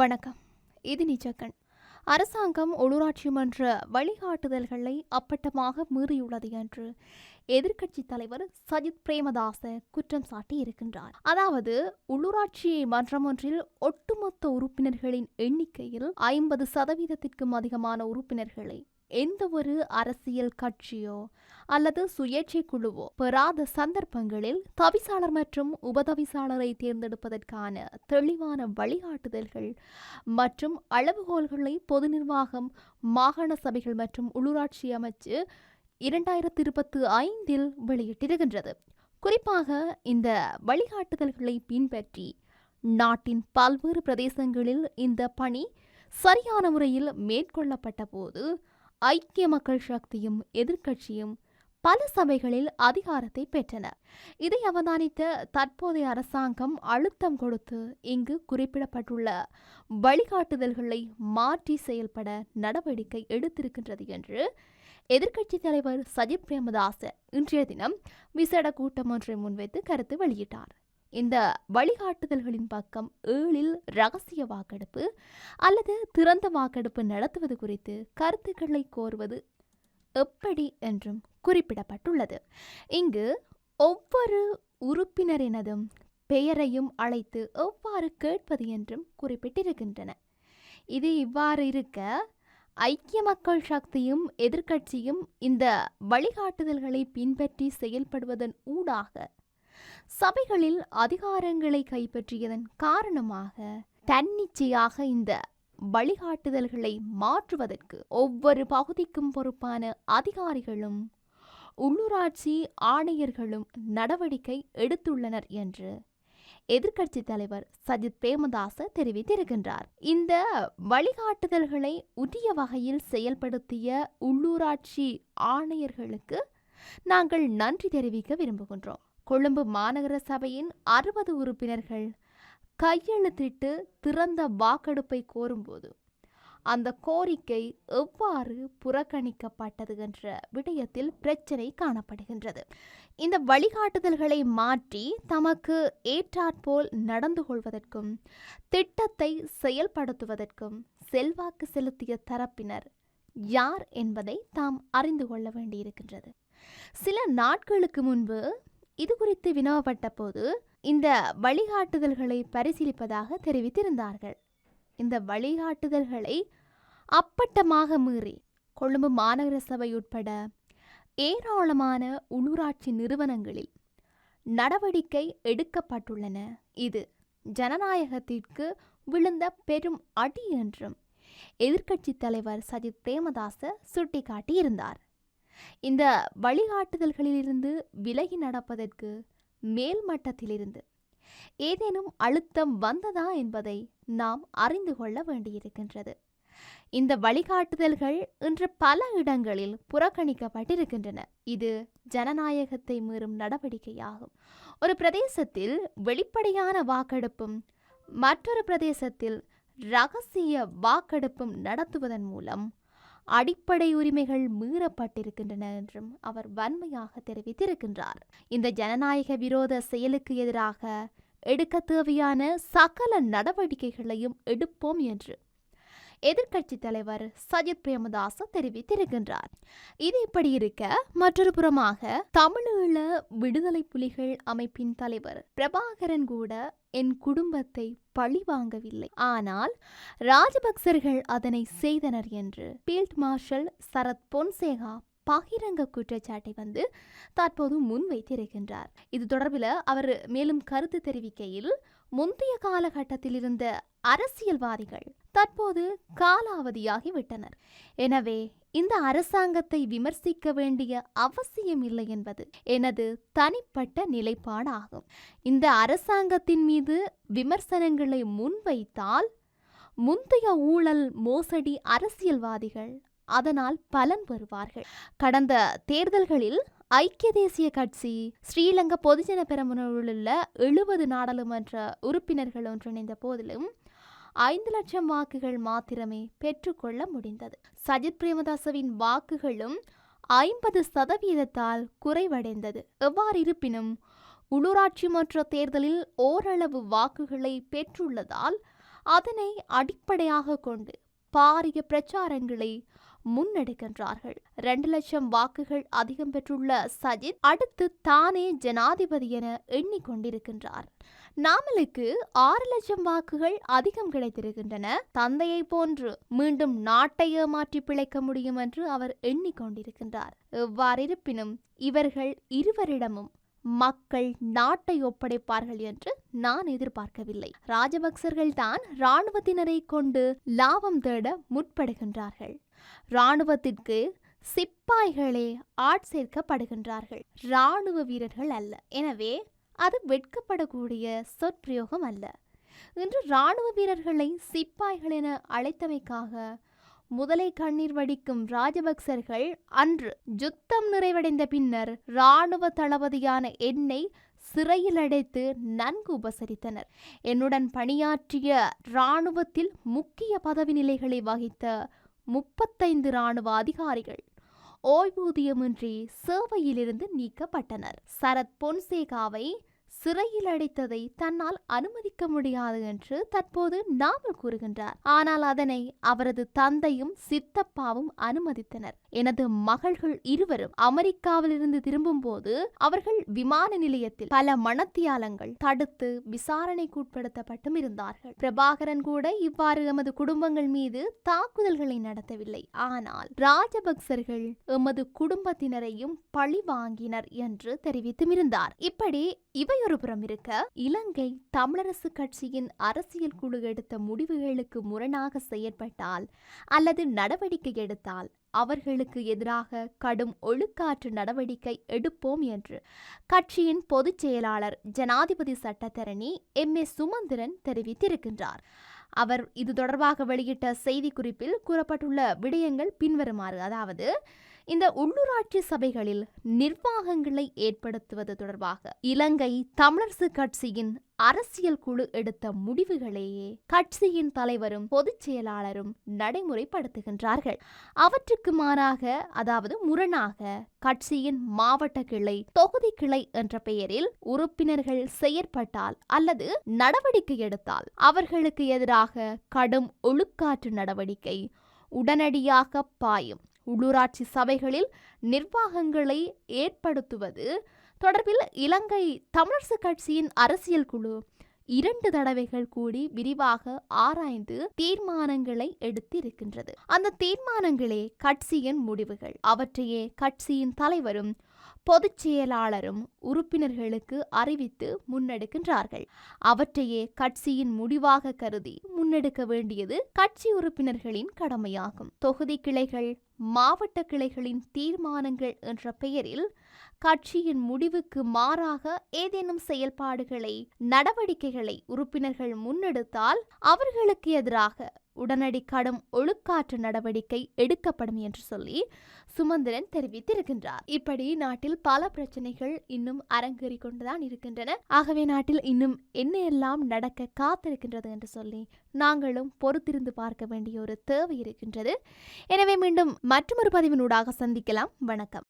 வணக்கம். இது நிஜக்கண். அரசாங்கம் உள்ளூராட்சி மன்ற வழிகாட்டுதல்களை அப்பட்டமாக மீறியுள்ளது என்று எதிர்க்கட்சி தலைவர் சஜித் பிரேமதாச குற்றம் சாட்டி இருக்கின்றார். அதாவது உள்ளூராட்சி மன்றம் ஒன்றில் ஒட்டுமொத்த உறுப்பினர்களின் எண்ணிக்கையில் ஐம்பது சதவீதத்திற்கும் அதிகமான உறுப்பினர்களை எந்த ஒரு அரசியல் கட்சியோ அல்லது சுயேட்சை குழுவோ பெறாத சந்தர்ப்பங்களில் தவிசாளர் மற்றும் உபதவிசாளரை தேர்ந்தெடுப்பதற்கான தெளிவான வழிகாட்டுதல்கள் மற்றும் அளவுகோல்களை பொது நிர்வாகம் மாகாண சபைகள் மற்றும் உள்ளூராட்சி அமைச்சு இரண்டாயிரத்தி இருபத்தி ஐந்தில் வெளியிட்டிருக்கின்றது. குறிப்பாக இந்த வழிகாட்டுதல்களை பின்பற்றி நாட்டின் பல்வேறு பிரதேசங்களில் இந்த பணி சரியான முறையில் மேற்கொள்ளப்பட்ட போது ஐக்கிய மக்கள் சக்தியும் எதிர்க்கட்சியும் பல சபைகளில் அதிகாரத்தை பெற்றன. இதை அவதானித்த தற்போதைய அரசாங்கம் அழுத்தம் கொடுத்து இங்கு குறிப்பிடப்பட்டுள்ள வழிகாட்டுதல்களை மாற்றி செயல்பட நடவடிக்கை எடுத்திருக்கின்றது என்று எதிர்க்கட்சி தலைவர் சஜித் பிரேமதாச இன்றைய தினம் விசேட கூட்டம் ஒன்றை முன்வைத்து கருத்து வெளியிட்டார். இந்த வழிகாட்டுதல்களின் பக்கம் ஏழில் ரகசிய வாக்கெடுப்பு அல்லது திறந்த வாக்கெடுப்பு நடத்துவது குறித்து கருத்துக்களை கோருவது எப்படி என்றும் குறிப்பிடப்பட்டுள்ளது. இங்கு ஒவ்வொரு உறுப்பினரினதும் பெயரையும் அழைத்து எவ்வாறு கேட்பது என்றும் குறிப்பிட்டிருக்கின்றன. இது இவ்வாறு இருக்க ஐக்கிய மக்கள் சக்தியும் எதிர்க்கட்சியும் இந்த வழிகாட்டுதல்களை பின்பற்றி செயல்படுவதன் ஊடாக சபைகளில் அதிகாரங்களை கைப்பற்றியதன் காரணமாக தன்னிச்சையாக இந்த வழிகாட்டுதல்களை மாற்றுவதற்கு ஒவ்வொரு பகுதிக்கும் பொறுப்பான அதிகாரிகளும் உள்ளூராட்சி ஆணையர்களும் நடவடிக்கை எடுத்துள்ளனர் என்று எதிர்க்கட்சி தலைவர் சஜித் பிரேமதாச தெரிவித்திருக்கின்றார். இந்த வழிகாட்டுதல்களை உரிய வகையில் செயல்படுத்திய உள்ளூராட்சி ஆணையர்களுக்கு நாங்கள் நன்றி தெரிவிக்க விரும்புகின்றோம். கொழும்பு மாநகர சபையின் அறுபது உறுப்பினர்கள் கையெழுத்திட்டு திறந்த வாக்கெடுப்பை கோரும்போது அந்த கோரிக்கை எவ்வாறு புறக்கணிக்கப்பட்டது என்ற விடயத்தில் பிரச்சனை காணப்படுகின்றது. இந்த வழிகாட்டுதல்களை மாற்றி தமக்கு ஏற்றாற்போல் நடந்து கொள்வதற்கும் திட்டத்தை செயல்படுத்துவதற்கும் செல்வாக்கு செலுத்திய தரப்பினர் யார் என்பதை தாம் அறிந்து கொள்ள வேண்டியிருக்கின்றது. சில நாட்களுக்கு முன்பு இது குறித்து வினவப்பட்ட போது இந்த வழிகாட்டுதல்களை பரிசீலிப்பதாக தெரிவித்திருந்தார்கள். இந்த வழிகாட்டுதல்களை அப்பட்டமாக மீறி கொழும்பு மாநகர சபை உட்பட ஏராளமான உள்ளூராட்சி நிறுவனங்களில் நடவடிக்கை எடுக்கப்பட்டுள்ளன. இது ஜனநாயகத்திற்கு விழுந்த பெரும் அடி என்றும் எதிர்க்கட்சித் தலைவர் சஜித் பிரேமதாச சுட்டிக்காட்டியிருந்தார். இந்த வழிகாட்டுதல்களிலிருந்து விலகி நடப்பதற்கு மேல் மட்டத்திலிருந்து ஏதேனும் அழுத்தம் வந்ததா என்பதை நாம் அறிந்து கொள்ள வேண்டியிருக்கின்றது. இந்த வழிகாட்டுதல்கள் இன்று பல இடங்களில் புறக்கணிக்கப்பட்டிருக்கின்றன. இது ஜனநாயகத்தை மீறும் நடவடிக்கையாகும். ஒரு பிரதேசத்தில் வெளிப்படையான வாக்கெடுப்பும் மற்றொரு பிரதேசத்தில் ரகசிய வாக்கெடுப்பும் நடத்துவதன் மூலம் அடிப்படை உரிமைகள் மீறப்பட்டிருக்கின்றன என்றும் அவர் வன்மையாக தெரிவித்திருக்கின்றார். இந்த ஜனநாயக விரோத செயலுக்கு எதிராக எடுக்க தேவையான சகல நடவடிக்கைகளையும் எடுப்போம் என்று எதிர்க்கட்சி தலைவர் சஜித் பிரேமதாச தெரிவித்திருக்கின்றார். இது இப்படி இருக்க மற்றொரு புறமாக தமிழீழ விடுதலை புலிகள் அமைப்பின் தலைவர் பிரபாகரன் கூட என் குடும்பத்தை பழி வாங்கவில்லை. ஆனால் ராஜபக்சர்கள் அதனை செய்தனர் என்று பீல்ட் மார்ஷல் சரத் பொன்சேகா பகிரங்க குற்றச்சாட்டை வந்து தற்போது முன்வைத்திருக்கின்றார். இது தொடர்பில் அவர் மேலும் கருத்து தெரிவிக்கையில் முந்தைய காலகட்டத்தில் இருந்த அரசியல்வாதிகள் தற்போது காலாவதியாகிவிட்டனர். எனவே இந்த அரசாங்கத்தை விமர்சிக்க வேண்டிய அவசியம் இல்லை என்பது எனது தனிப்பட்ட நிலைப்பாடாகும். இந்த அரசாங்கத்தின் மீது விமர்சனங்களை முன்வைத்தால் முந்தைய ஊழல் மோசடி அரசியல்வாதிகள் அதனால் பலன் பெறுவார்கள். கடந்த தேர்தல்களில் ஐக்கிய தேசிய கட்சி ஸ்ரீலங்கா பொதுஜன பெரமுனவில் உள்ள எழுபது நாடாளுமன்ற உறுப்பினர்கள் ஒன்றிணைந்த போதிலும் ஐந்து லட்சம் வாக்குகள் மாத்திரமே பெற்றுக்கொள்ள முடிந்தது. சஜித் பிரேமதாசவின் வாக்குகளும் ஐம்பது சதவீதத்தால் குறைவடைந்தது. எவ்வாறு இருப்பினும் உள்ளூராட்சி மன்ற தேர்தலில் ஓரளவு வாக்குகளை பெற்றுள்ளதால் அதனை அடிப்படையாக கொண்டு பாரிய பிரச்சாரங்களை முன்னெடுக்கின்றார்கள். இரண்டு லட்சம் வாக்குகள் அதிகம் பெற்றுள்ள சஜித் அடுத்து தானே ஜனாதிபதி என எண்ணிக்கொண்டிருக்கின்றார். நாமலுக்கு ஆறு லட்சம் வாக்குகள் அதிகம் கிடைத்திருக்கின்றன. தந்தையை போன்று மீண்டும் நாட்டை ஏமாற்றி பிழைக்க முடியும் என்று அவர் எண்ணிக்கொண்டிருக்கின்றார். எவ்வாறிருப்பினும் இவர்கள் இருவரிடமும் மக்கள் நாட்டை ஒப்படைப்பார்கள் என்று நான் எதிர்பார்க்கவில்லை. ராஜபக்சர்கள் தான் இராணுவத்தினரை கொண்டு லாபம் தேட முற்படுகின்றார்கள். இராணுவத்திற்கு சிப்பாய்களே ஆட்சேர்க்கப்படுகின்றார்கள் இராணுவ வீரர்கள் அல்ல. எனவே அது வெட்கப்படக்கூடிய சொற்பிரயோகம் அல்ல. இன்று இராணுவ வீரர்களை சிப்பாய்கள் என அழைத்தமைக்காக முதலை கண்ணீர் வடிக்கும் ராஜபக்சர்கள் அன்று யுத்தம் நிறைவடைந்த பின்னர் இராணுவ தளபதியான என்னை சிறையில் அடைத்து நன்கு உபசரித்தனர். என்னுடன் பணியாற்றிய இராணுவத்தில் முக்கிய பதவி நிலைகளை வகித்த முப்பத்தைந்து இராணுவ அதிகாரிகள் ஓய்வூதியமின்றி சேவையிலிருந்து நீக்கப்பட்டனர். சரத் பொன்சேகாவை சிறையில் அடைத்ததை தன்னால் அனுமதிக்க முடியாது என்று தற்போது நாமல் கூறுகின்றார். ஆனால் அதனை அவரது தந்தையும் சித்தப்பாவும் அனுமதித்தனர். எனது மகள்கள் இருவரும் அமெரிக்காவிலிருந்து திரும்பும் போது அவர்கள் விமான நிலையத்தில் பல மணத்தியாலங்கள் தடுத்து விசாரணைக்குட்படுத்தப்பட்டும் இருந்தார்கள். பிரபாகரன் கூட இவ்வாறு எமது குடும்பங்கள் மீது தாக்குதல்களை நடத்தவில்லை. ஆனால் ராஜபக்சர்கள் எமது குடும்பத்தினரையும் பழி வாங்கினர் என்று தெரிவித்தும் இருந்தார். இப்படி இவை இருக்க இலங்கை தமிழரசு கட்சியின் அரசியல் குழு எடுத்த முடிவுகளுக்கு முரணாக செயற்பட்டால் அல்லது நடவடிக்கை எடுத்தால் அவர்களுக்கு எதிராக கடும் ஒழுக்காற்று நடவடிக்கை எடுப்போம் என்று கட்சியின் பொதுச் செயலாளர் ஜனாதிபதி சட்டத்தரணி எம். ஏ. சுமந்திரன் தெரிவித்திருக்கின்றார். அவர் இது தொடர்பாக வெளியிட்ட செய்திக்குறிப்பில் கூறப்பட்டுள்ள விடயங்கள் பின்வருமாறு. அதாவது இந்த உள்ளூராட்சி சபைகளில் நிர்வாகங்களை ஏற்படுத்துவது தொடர்பாக இலங்கை தமிழரசு கட்சியின் அரசியல் குழு எடுத்த முடிவுகளையே கட்சியின் தலைவரும் பொதுச் செயலாளரும் நடைமுறைப்படுத்துகின்றார்கள். அவற்றுக்கு மாறாக அதாவது முரணாக கட்சியின் மாவட்ட கிளை தொகுதி கிளை என்ற பெயரில் உறுப்பினர்கள் செயற்பட்டால் அல்லது நடவடிக்கை எடுத்தால் அவர்களுக்கு எதிராக கடும் ஒழுக்காற்று நடவடிக்கை உடனடியாக பாயும். உள்ளூராட்சி சபைகளில் நிர்வாகங்களை ஏற்படுத்துவது தொடர்பில் இலங்கை தமிழரசு கட்சியின் அரசியல் குழு இரண்டு தடவைகள் கூடி விரிவாக ஆராய்ந்து தீர்மானங்களை எடுத்திருக்கின்றது. அந்த தீர்மானங்களே கட்சியின் முடிவுகள். அவற்றையே கட்சியின் தலைவரும் பொதுச் செயலாளரும் உறுப்பினர்களுக்கு அறிவித்து முன்னெடுக்கின்றார்கள். அவற்றையே கட்சியின் முடிவாக கருதி முன்னெடுக்க வேண்டியது கட்சி உறுப்பினர்களின் கடமையாகும். தொகுதி கிளைகள் மாவட்ட கிளைகளின் தீர்மானங்கள் என்ற பெயரில் கட்சியின் முடிவுக்கு மாறாக ஏதேனும் செயல்பாடுகளை நடவடிக்கைகளை உறுப்பினர்கள் முன்னெடுத்தால் அவர்களுக்கு எதிராக உடனடி கடும் ஒழுக்காற்று நடவடிக்கை எடுக்கப்படும் என்று சொல்லி சுமந்திரன் தெரிவித்திருக்கின்றார். இப்படி நாட்டில் பல பிரச்சனைகள் இன்னும் அரங்கேறி கொண்டுதான் இருக்கின்றன. ஆகவே நாட்டில் இன்னும் என்ன எல்லாம் நடக்க காத்திருக்கின்றது என்று சொல்லி நாங்களும் பொறுத்திருந்து பார்க்க வேண்டிய ஒரு தேவை இருக்கின்றது. எனவே மீண்டும் மற்றொரு பதிவினூடாக சந்திக்கலாம். வணக்கம்.